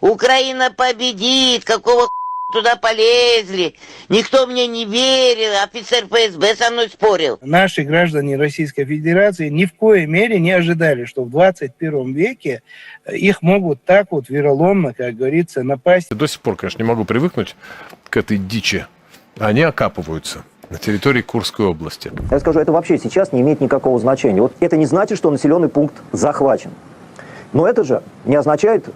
Украина победит, какого туда полезли. Никто мне не верил, офицер ФСБ со мной спорил. Наши граждане Российской Федерации ни в коей мере не ожидали, что в 21 веке э, их могут так вот вероломно, как говорится, напасть. До сих пор, конечно, не могу привыкнуть к этой дичи. Они окапываются на территории Курской области. Я скажу, это вообще сейчас не имеет никакого значения. Вот это не значит, что населенный пункт захвачен. Но это же не означает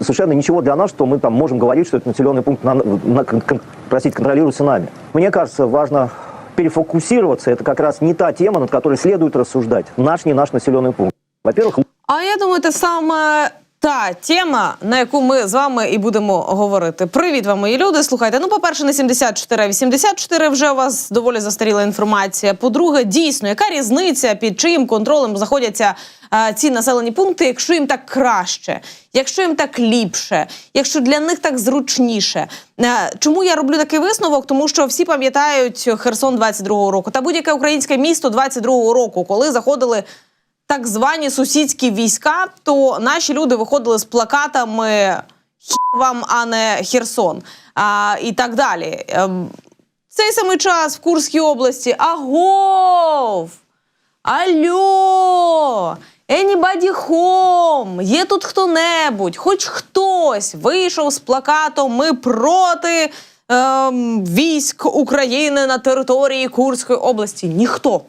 совершенно ничего для нас, что мы там можем говорить, что этот населенный пункт, на, на- кон- простите, контролируется нами. Мне кажется, важно перефокусироваться. Это как раз не та тема, над которой следует рассуждать. Наш, не наш населенный пункт. Во-первых, А я думаю, це саме та тема, на яку ми з вами і будемо говорити. Привіт вам, мої люди. Слухайте, ну, по-перше, не 74, а 84 вже у вас доволі застаріла інформація. По-друге, дійсно, яка різниця, під чиїм контролем знаходяться е, ці населені пункти, якщо їм так краще, якщо їм так ліпше, якщо для них так зручніше. Е, Чому я роблю такий висновок? Тому що всі пам'ятають Херсон 22-го року та будь-яке українське місто 22-го року, коли заходили так звані сусідські війська, то наші люди виходили з плакатами «Хі вам, а не Херсон а, і так далі. Ем, В цей самий час в Курській області Агов! Алло! Anybody home? Є тут хто-небудь, хоч хтось вийшов з плакатом Ми проти ем, військ України на території Курської області. Ніхто.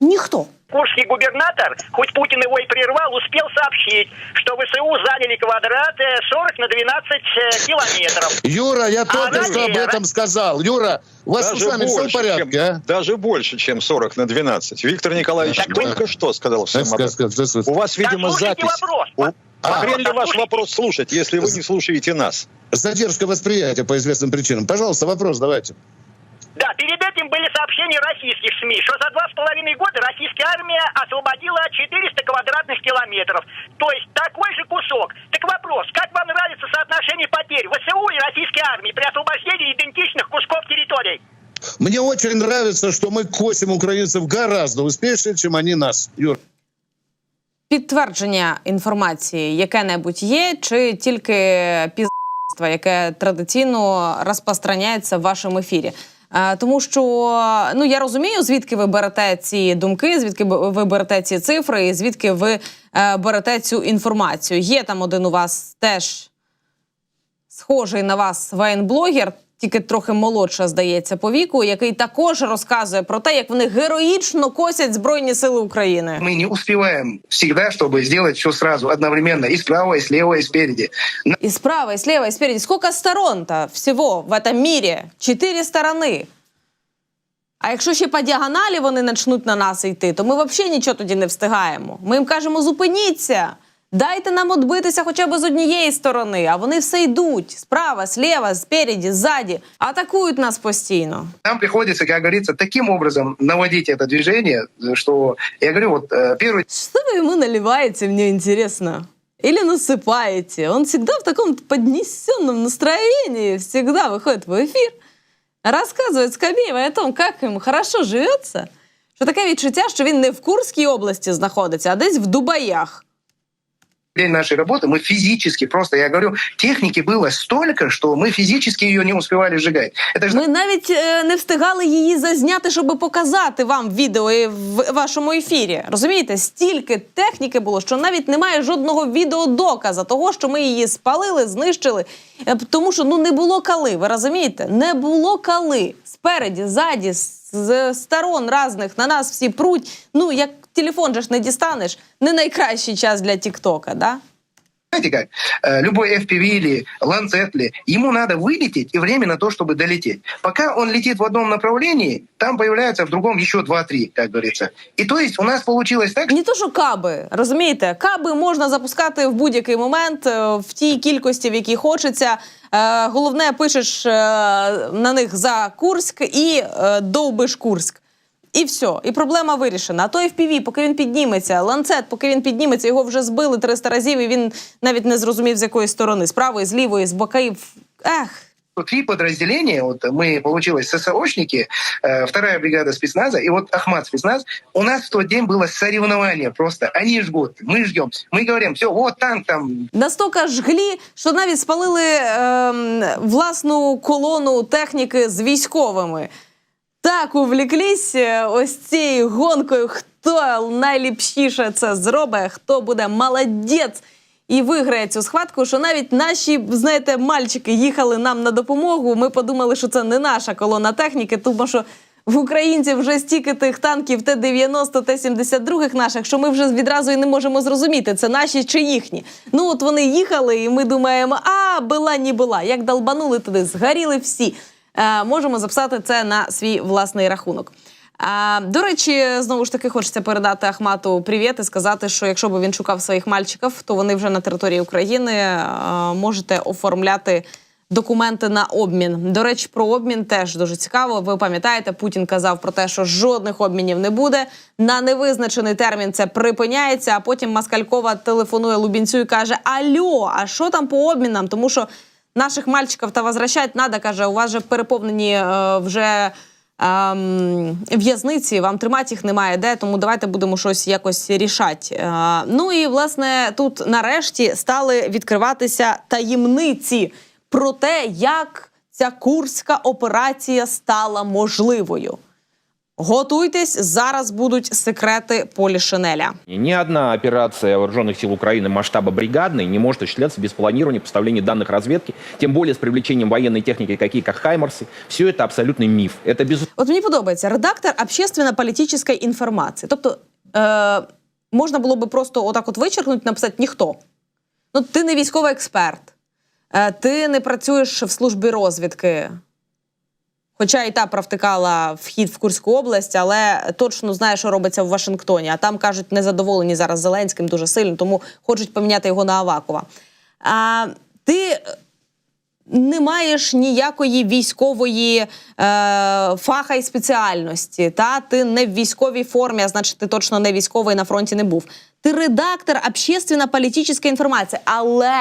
Ніхто. Курский губернатор, хоть Путин его и прервал, успел сообщить, что ВСУ заняли квадрат э, 40 на 12 э, километров. Юра, я только что об этом сказал. Юра, у вас с Даже ушами все в порядке, чем, а? даже больше, чем 40 на 12. Виктор Николаевич Так только что сказал всем об этом. У вас, видимо, запись. вопрос. У- А. Хрен ли ваш вопрос слушать, если вы не слушаете нас? Задержка восприятия по известным причинам. Пожалуйста, вопрос давайте. Да, перед этим были сообщения российских СМИ, что за два с половиной года российская армия освободила 400 квадратных километров. То есть такой же кусок. Так вопрос, как вам нравится соотношение потерь ВСУ и российской армии при освобождении идентичных кусков территорий? Мне очень нравится, что мы косим украинцев гораздо успешнее, чем они нас. Юр. підтвердження інформації яке-небудь є, чи тільки пізництво, яке традиційно розпространяється в вашому ефірі? Е, Тому що ну я розумію, звідки ви берете ці думки, звідки ви берете ці цифри, і звідки ви е, берете цю інформацію. Є там один у вас теж схожий на вас воєнблогер, тільки трохи молодша, здається, по віку, який також розказує про те, як вони героїчно косять Збройні Сили України. Мы не успеваем всегда, чтобы сделать все сразу, одновременно, и справа, и слева, и спереди. И справа, и слева, и спереди. Сколько сторон-то всього в этом мире? Чотири сторони. А якщо ще по діагоналі вони почнуть на нас йти, то ми взагалі нічого тоді не встигаємо. Ми їм кажемо: зупиніться, дайте нам відбитися хоча б з однієї сторони, а вони все йдуть справа, слева, спереді, ззаді, атакують нас постійно. Нам приходится, как говорится, таким образом наводить это движение, что я говорю, вот э, первый Что вы ему наливаете, мне интересно? Или насыпаете? Он всегда в таком поднесенном настроении, всегда выходит в эфир, рассказывает Скабєєвой о том, как ему хорошо живется, що таке відчуття, що він не в Курській області знаходиться, а десь в Дубаях. день нашей работы мы физически, просто, я говорю, техники было столько, что мы физически ее не успевали сжигать. Это же Ми навіть е, не встигали її зазняти, щоб показати вам відео і в вашому ефірі. Розумієте, стільки техніки було, що навіть немає жодного відеодоказа того, що ми її спалили, знищили. Е, Тому що ну не було кали. Ви розумієте? Не було кали. Спереді, ззаді, з- з сторон разних на нас всі пруть. Ну як телефон же ж не дістанеш. Не найкращий час для Тіктока, да? знаете как, э, любой FPV или Lancet, ли, ему надо вылететь и время на то, чтобы долететь. Пока он летит в одном направлении, там появляется в другом еще 2-3, как говорится. И то есть у нас получилось так, Не то, що каби, розумієте, каби можна запускати в будь-який момент е, в тій кількості, в якій хочеться. Е, Головне, пишеш е, на них за Курськ і е, довбиш Курськ. І все, і проблема вирішена. А то FPV, поки він підніметься, ланцет, поки він підніметься, його вже збили 300 разів, і він навіть не зрозумів, з якої сторони, з правої, з лівої, з боків. Ех. три подразделения, вот мы, получилось, ССОшники, э, вторая бригада спецназа и вот Ахмат спецназ, у нас в тот день было соревнование просто. Они жгут, мы ждем. Мы говорим, все, вот танк там, Настільки жглі, що навіть спалили ем, власну колону техніки з військовими. Так увліклись е, ось цією гонкою, хто найліпшіше це зробить, хто буде молодець і виграє цю схватку, що навіть наші, знаєте, мальчики їхали нам на допомогу. Ми подумали, що це не наша колона техніки, тому що в українців вже стільки тих танків Т-90, Т-72 наших, що ми вже відразу і не можемо зрозуміти, це наші чи їхні. Ну от вони їхали, і ми думаємо, а була ні була. Як долбанули туди, згоріли всі. Е, можемо записати це на свій власний рахунок. А, до речі, знову ж таки, хочеться передати Ахмату привіт і сказати, що якщо б він шукав своїх мальчиків, то вони вже на території України е, можете оформляти документи на обмін. До речі, про обмін теж дуже цікаво. Ви пам'ятаєте, Путін казав про те, що жодних обмінів не буде. На невизначений термін це припиняється. А потім Маскалькова телефонує Лубінцю і каже: Альо, а що там по обмінам? Тому що наших мальчиків та возвращать надо, каже, у вас же переповнені е, вже. ем, В'язниці вам тримати їх немає де, тому давайте будемо щось якось рішати. Е, ну і власне тут нарешті стали відкриватися таємниці про те, як ця курська операція стала можливою. Готуйтесь, зараз будуть секрети Полішинеля. Ни одна операция вооруженных сил Украины масштаба бригадной не может осуществляться без планирования, поставления данных разведки, тем более с привлечением военной техники, какие как «Хаймарсы». Все это абсолютный миф. Это без От мені подобається редактор общественно-політичної інформації. Тобто е, можна було би просто отак от вичеркнути, написати ніхто. Ну, ти не військовий експерт, е, ти не працюєш в службі розвідки. Хоча і та провтикала вхід в Курську область, але точно знає, що робиться в Вашингтоні. А там кажуть, незадоволені зараз Зеленським дуже сильно, тому хочуть поміняти його на Авакова. А, ти не маєш ніякої військової е, фаха і спеціальності. Та ти не в військовій формі, а значить, ти точно не військовий на фронті не був. Ти редактор общественно-політичної інформації, але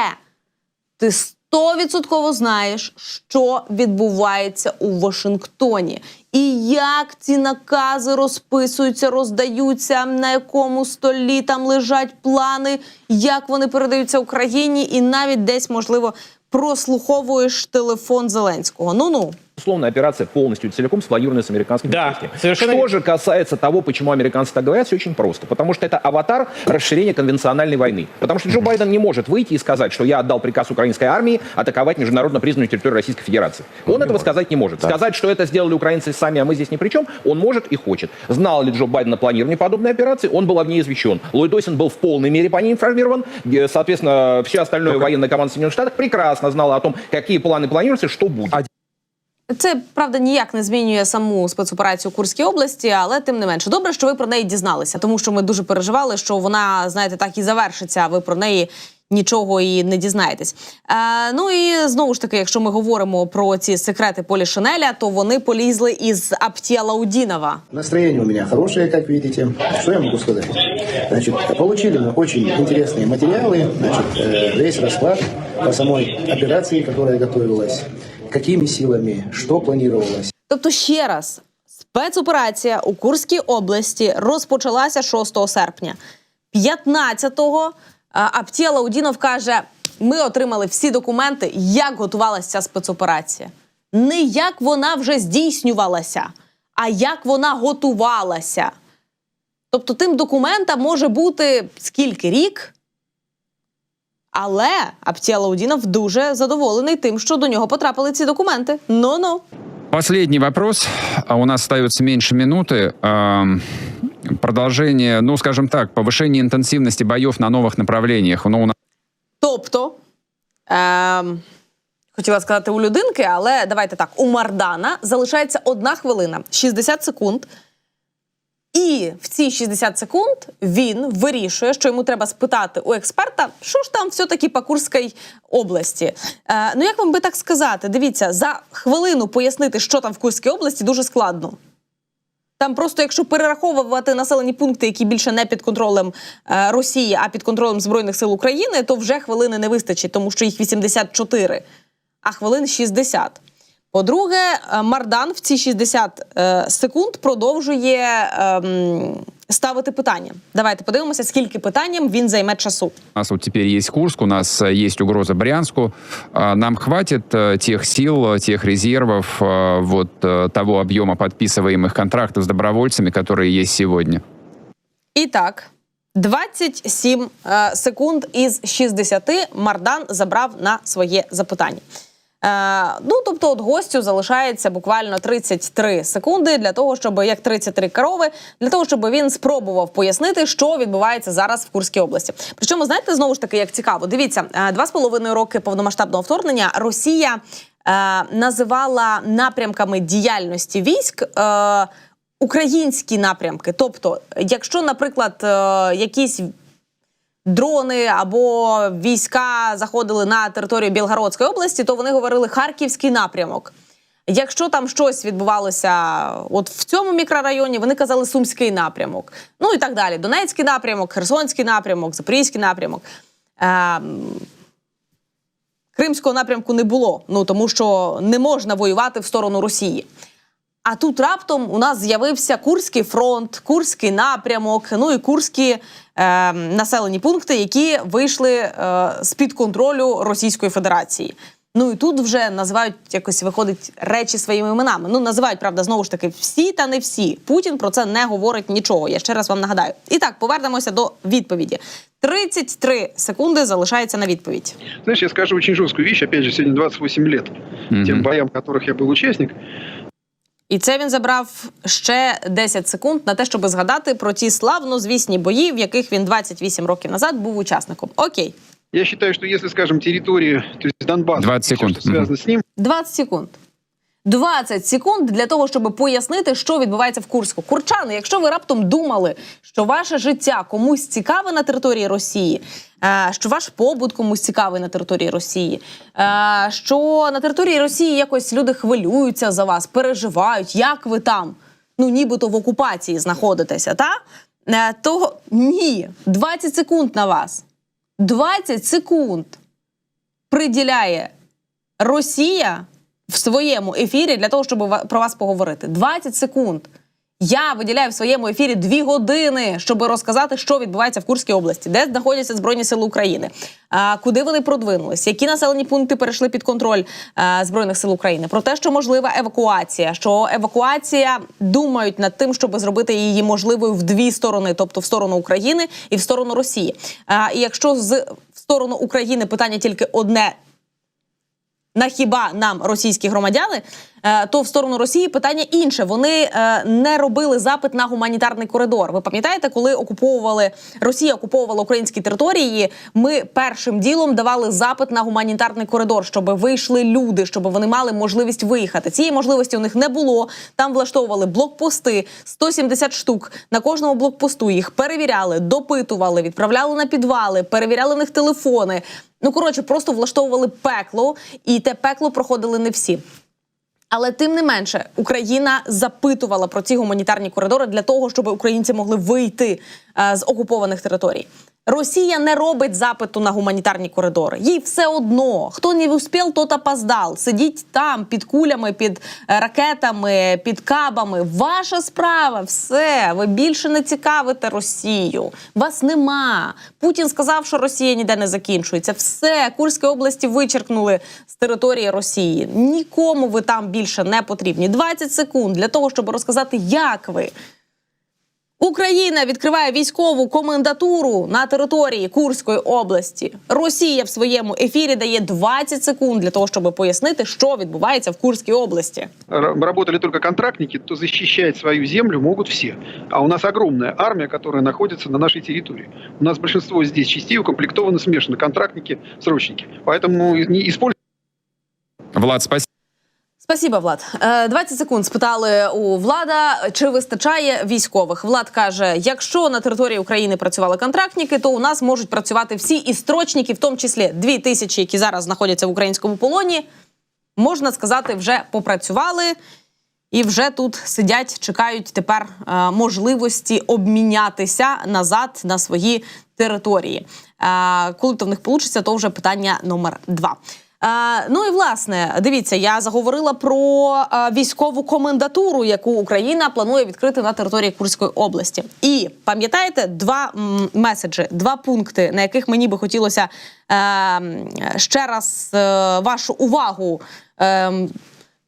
ти стовідсотково знаєш, що відбувається у Вашингтоні, і як ці накази розписуються, роздаються, на якому столі там лежать плани, як вони передаються Україні, і навіть десь можливо прослуховуєш телефон Зеленського. Ну ну. Условно, операция полностью целиком спланирована с американским Да, совершенно Что же касается того, почему американцы так говорят, все очень просто. Потому что это аватар расширения конвенциональной войны. Потому что Джо Байден не может выйти и сказать, что я отдал приказ украинской армии атаковать международно признанную территорию Российской Федерации. Он этого сказать не может. Сказать, что это сделали украинцы сами, а мы здесь ни при чем, он может и хочет. Знал ли Джо Байден о планировании подобной операции, он был о ней извещен. Ллойд Остин был в полной мере по ней информирован. Э, Соответственно, все остальное военное команда Соединенных Штатов прекрасно знала о том, какие планы планируются, что будет. Це правда ніяк не змінює саму спецоперацію у Курській області, але тим не менше добре, що ви про неї дізналися, тому що ми дуже переживали, що вона, знаєте, так і завершиться. А ви про неї нічого і не дізнаєтесь. Е, ну і знову ж таки, якщо ми говоримо про ці секрети Полі Шинеля, то вони полізли із Аптіалаудінова. Настроение у меня хорошее, как видите. Что я могу сказать? Значит, получили мы очень интересные материалы, значит, э, весь расклад по самой операции, которая готовилась, какими силами, что планировалось. Тобто, ще раз, спецоперація у Курській області розпочалася 6 серпня. 15-го Аптіла Удінов каже: ми отримали всі документи, як готувалася ця спецоперація. Не як вона вже здійснювалася, а як вона готувалася. Тобто, тим документам може бути скільки рік. Але Аптіла Удінов дуже задоволений тим, що до нього потрапили ці документи. Ну-ну. Последний вопрос. А У нас остается меньше минуты. Эм, Продолжение, ну, скажем так, повышение интенсивности боев на новых направлениях. Ну, у нас Тобто, ем, хотіла сказати у людинки, але давайте так: у Мардана залишається одна хвилина, 60 секунд. І в ці 60 секунд він вирішує, що йому треба спитати у експерта, що ж там все-таки по Курській області. Е, ну, як вам би так сказати, дивіться, за хвилину пояснити, що там в Курській області, дуже складно. Там просто, якщо перераховувати населені пункти, які більше не під контролем е, Росії, а під контролем Збройних сил України, то вже хвилини не вистачить, тому що їх 84, а хвилин 60. По-друге, е, Мардан в ці 60 е, секунд продовжує ем, ставити питання. Давайте подивимося, скільки питанням він займе часу. У нас вот теперь есть Курск, у нас э, есть угроза Брянску. А, Нам хватит э, тех сил, э, тех резервов, э, вот э, того объема подписываемых контрактов с добровольцами, которые есть сегодня? І так, 27 е, секунд із 60 Мардан забрав на своє запитання. Е, ну, тобто, от гостю залишається буквально 33 секунди для того, щоб як 33 корови, для того, щоб він спробував пояснити, що відбувається зараз в Курській області. Причому, знаєте, знову ж таки, як цікаво, дивіться, е, два з половиною роки повномасштабного вторгнення Росія е, називала напрямками діяльності військ. Е, Українські напрямки, тобто, якщо, наприклад, е, якісь дрони або війська заходили на територію Білгородської області, то вони говорили Харківський напрямок. Якщо там щось відбувалося от в цьому мікрорайоні, вони казали Сумський напрямок. Ну і так далі. Донецький напрямок, Херсонський напрямок, Запорізький напрямок. Ем, Кримського напрямку не було, ну тому що не можна воювати в сторону Росії. А тут раптом у нас з'явився Курський фронт, Курський напрямок, ну і курські е, населені пункти, які вийшли е, з під контролю Російської Федерації. Ну і тут вже називають якось виходить речі своїми іменами. Ну називають правда знову ж таки всі та не всі. Путін про це не говорить нічого. Я ще раз вам нагадаю. І так, повернемося до відповіді. 33 секунди залишається на відповідь. Знаешь, я скажу очень жесткую вещь, опять же, сегодня 28 лет тем боям, которых я был участник. І це він забрав ще 10 секунд на те, щоб згадати про ті славно звісні бої, в яких він 28 років назад був учасником. Окей, Я считаю, что если, скажем, территории, то есть Донбасс, 20 и всё, секунд. что связано с ним, 20 секунд. 20 секунд для того, щоб пояснити, що відбувається в Курську. Курчани, якщо ви раптом думали, що ваше життя комусь цікаве на території Росії, е, що ваш побут комусь цікавий на території Росії, е, що на території Росії якось люди хвилюються за вас, переживають, як ви там, ну нібито в окупації знаходитеся, та? Е, то ні, 20 секунд на вас. 20 секунд приділяє Росія в своєму ефірі для того, щоб про вас поговорити. 20 секунд. Я виділяю в своєму ефірі 2 години, щоб розказати, що відбувається в Курській області, де знаходяться Збройні Сили України, куди вони продвинулись, які населені пункти перейшли під контроль Збройних сил України, про те, що можлива евакуація, що евакуація думають над тим, щоб зробити її можливою в дві сторони, тобто в сторону України і в сторону Росії. І якщо з в сторону України питання тільки одне на хіба нам російські громадяни, то в сторону Росії питання інше. Вони е, не робили запит на гуманітарний коридор. Ви пам'ятаєте, коли окуповували Росія окуповувала українські території? Ми першим ділом давали запит на гуманітарний коридор, щоб вийшли люди, щоб вони мали можливість виїхати. Цієї можливості у них не було. Там влаштовували блокпости 170 штук. На кожному блокпосту їх перевіряли, допитували, відправляли на підвали, перевіряли в них телефони. Ну коротше, просто влаштовували пекло, і те пекло проходили не всі. Але тим не менше, Україна запитувала про ці гуманітарні коридори для того, щоб українці могли вийти е, з окупованих територій. Росія не робить запиту на гуманітарні коридори. Їй все одно. Хто не успів, тот опоздав. Сидіть там під кулями, під е, ракетами, під кабами. Ваша справа, все. Ви більше не цікавите Росію. Вас нема. Путін сказав, що Росія ніде не закінчується. Все, Курські області вичеркнули з території Росії. Нікому ви там більше не потрібні. 20 секунд для того, щоб розказати, як ви. Україна відкриває військову комендатуру на території Курської області. Росія в своєму ефірі дає 20 секунд для того, щоб пояснити, що відбувається в Курській області. работали только контрактники, то защищать свою землю могут все. А у нас огромная армия, которая находится на нашей территории. У нас большинство здесь частей укомплектованы смешанно, контрактники, срочники. Поэтому не используйте Влад, спасибо. Спасибо, Влад. Е, 20 секунд спитали у влада, чи вистачає військових. Влад каже: якщо на території України працювали контрактники, то у нас можуть працювати всі і строчники, в тому числі дві тисячі, які зараз знаходяться в українському полоні. Можна сказати, вже попрацювали і вже тут сидять, чекають тепер е, можливості обмінятися назад на свої території. Е, коли то в них вийде, то вже питання номер два. А, ну і власне, дивіться, я заговорила про а, військову комендатуру, яку Україна планує відкрити на території Курської області. І пам'ятаєте два меседжі, два пункти, на яких мені би хотілося е, ще раз е, вашу увагу. Е,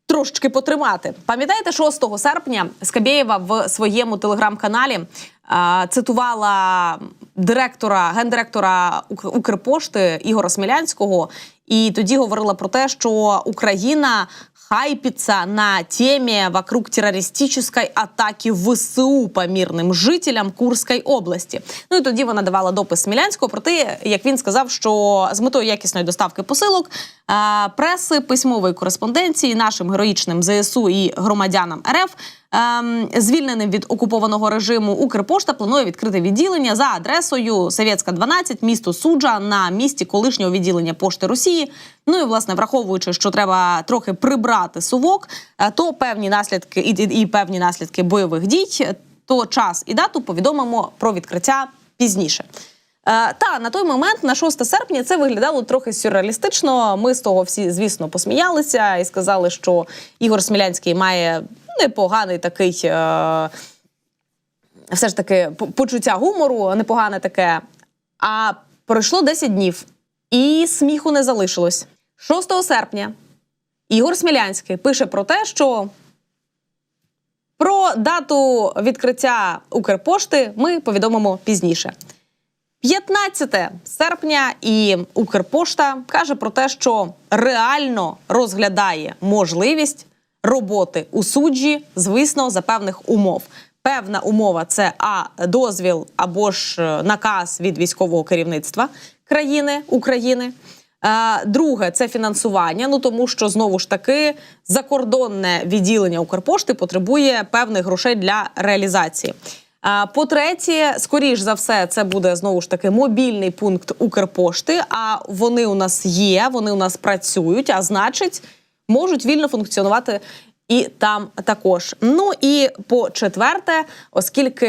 Трошечки потримати. Пам'ятаєте, 6 серпня Скабєєва в своєму телеграм-каналі цитувала директора, гендиректора Ук- Укрпошти Ігора Смілянського, і тоді говорила про те, що Україна хайпится на теме вокруг террористической атаки ВСУ по мирним жителям Курської області. Ну і тоді вона давала допис Смілянського про те, як він сказав, що з метою якісної доставки посилок, преси, письмової кореспонденції нашим героїчним ЗСУ і громадянам РФ. ем, Звільненим від окупованого режиму Укрпошта планує відкрити відділення за адресою Совєтська 12, місто Суджа на місці колишнього відділення пошти Росії. Ну і власне враховуючи, що треба трохи прибрати сувок, е, то певні наслідки і, і, і певні наслідки бойових дій, то час і дату повідомимо про відкриття пізніше. Е, Та на той момент, на 6 серпня, це виглядало трохи сюрреалістично. Ми з того всі, звісно, посміялися і сказали, що Ігор Смілянський має непоганий такий. Е- все ж таки почуття гумору, непогане таке. А пройшло 10 днів, і сміху не залишилось. 6 серпня Ігор Смілянський пише про те, що про дату відкриття Укрпошти ми повідомимо пізніше. 15 серпня і Укрпошта каже про те, що реально розглядає можливість роботи у суджі, звісно, за певних умов. Певна умова це а дозвіл або ж е, наказ від військового керівництва країни України. Е, Друге це фінансування. Ну тому що знову ж таки закордонне відділення Укрпошти потребує певних грошей для реалізації. А, По-третє, скоріш за все, це буде знову ж таки мобільний пункт Укрпошти. А вони у нас є, вони у нас працюють, а значить, можуть вільно функціонувати і там також. Ну і по четверте, оскільки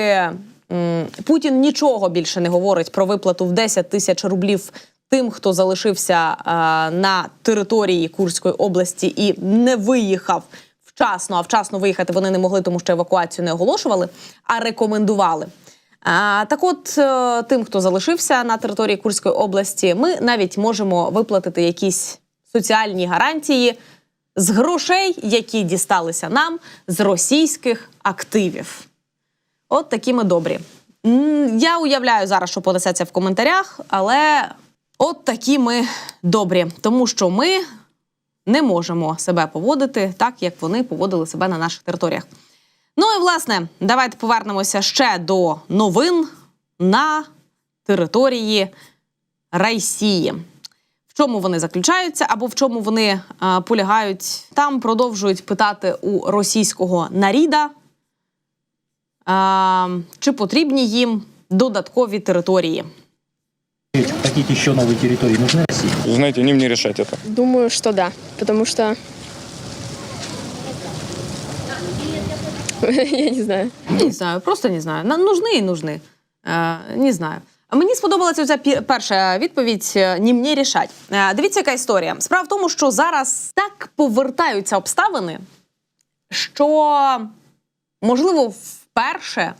м, Путін нічого більше не говорить про виплату в 10 тисяч рублів тим, хто залишився на території Курської області і не виїхав вчасно, а вчасно виїхати вони не могли, тому що евакуацію не оголошували, а рекомендували. А, так от, е, тим, хто залишився на території Курської області, ми навіть можемо виплатити якісь соціальні гарантії з грошей, які дісталися нам з російських активів. От такі ми добрі. Я уявляю зараз, що понесеться в коментарях, але от такі ми добрі, тому що ми не можемо себе поводити так, як вони поводили себе на наших територіях. Ну і власне, давайте повернемося ще до новин на території Росії. В чому вони заключаються або в чому вони е, полягають? Там продовжують питати у російського наріда, е, чи потрібні їм додаткові території. Какие-то еще новые территории нужны России? Знаете, не мне решать это. Думаю, что да, потому что я не знаю. Не знаю, просто не знаю. Нам нужны і нужны. Е, не знаю. А Мені сподобалася ця пі- перша відповідь е, «ні мені рішать. Е, Дивіться, яка історія. Справа в тому, що зараз так повертаються обставини, що можливо вперше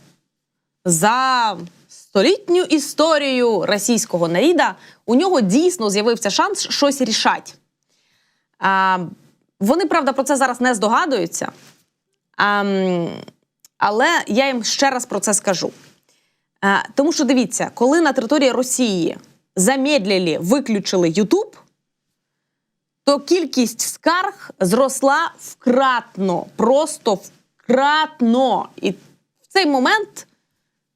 за столітню історію російського наріда у нього дійсно з'явився шанс щось рішати. А, вони, правда, про це зараз не здогадуються. А, але я їм ще раз про це скажу. А, тому що дивіться, коли на території Росії замедлили, виключили Ютуб, то кількість скарг зросла вкратно, просто вкратно. І в цей момент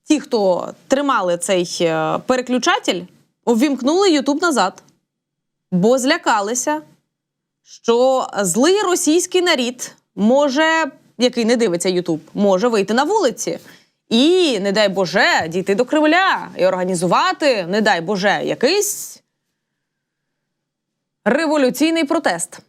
ті, хто тримали цей е, переключатель, увімкнули Ютуб назад, бо злякалися, що злий російський нарід може, який не дивиться Ютуб, може вийти на вулиці. І, не дай Боже, дійти до Кремля і організувати, не дай Боже, якийсь революційний протест.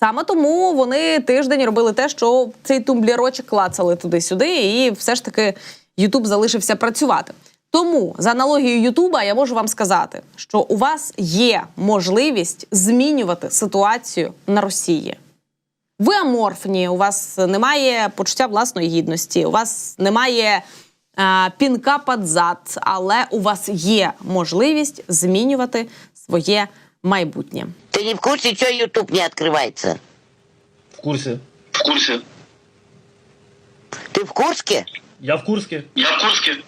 Саме тому вони тиждень робили те, що цей тумблірочок клацали туди-сюди, і все ж таки Ютуб залишився працювати. Тому за аналогією Ютуба я можу вам сказати, що у вас є можливість змінювати ситуацію на Росії. Ви аморфні, у вас немає почуття власної гідності, у вас немає а, пінка під зад, але у вас є можливість змінювати своє майбутнє. Ты не в курсе, что YouTube не открывается? В курсе. В курсе. Ты в Курске? Я в Курске. Я в Курске.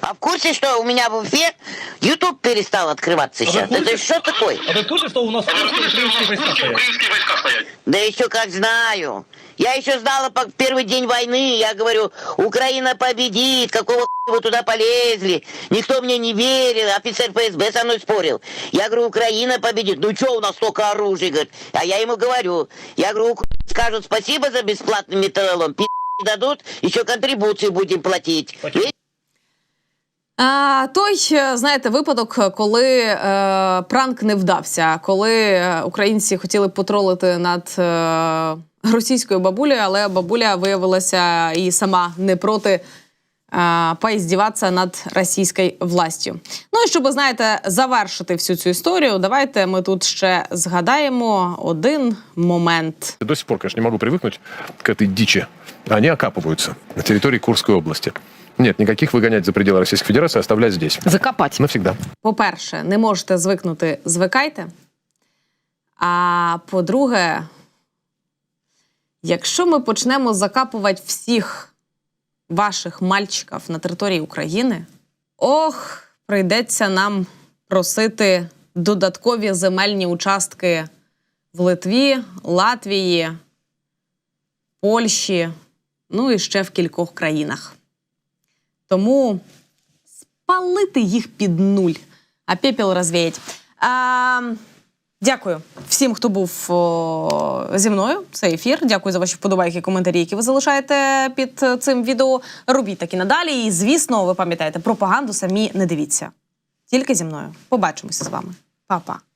А в курсе, что у меня в Уфе YouTube перестал открываться сейчас? Это что такое? А вы в курсе, что у нас в Курске украинские войска стоят? Украинские войска стоят. Да еще как знаю. Я еще знала по первый день войны. Я говорю, Украина победит. Какого хуя вы туда полезли? Никто мне не верил. Офицер ФСБ со мной спорил. Я говорю, Украина победит. Ну что у нас столько оружия? Говорит. А я ему говорю. Я говорю, «Ук- скажут спасибо за бесплатный металлолом. Пи*** дадут, еще контрибуции будем платить. А, той, е, знаєте, випадок, коли е, пранк не вдався, коли е, українці хотіли потролити над е, російською бабулею, але бабуля виявилася і сама не проти е, поіздіватися над російською властю. Ну і щоб, знаєте, завершити всю цю історію, давайте ми тут ще згадаємо один момент. Я до сих пор, конечно, не могу привыкнуть к этой дичи Они окапываются на территории Курской области. Нет, никаких выгонять за пределы Российской Федерации, оставлять здесь. Закопать. Навсегда. По-перше, не можете звикнути, звикайте. А по-друге, якщо ми почнемо закапувати всіх ваших мальчиків на території України, ох, прийдеться нам просити додаткові земельні участки в Литві, Латвії, Польщі, ну і ще в кількох країнах. Тому спалити їх під нуль, а пепел розвіять. А, дякую всім, хто був о, зі мною. Це ефір. Дякую за ваші вподобайки, коментарі, які ви залишаєте під цим відео. Робіть так і надалі. І звісно, ви пам'ятаєте, пропаганду самі не дивіться. Тільки зі мною. Побачимося з вами. Па-па.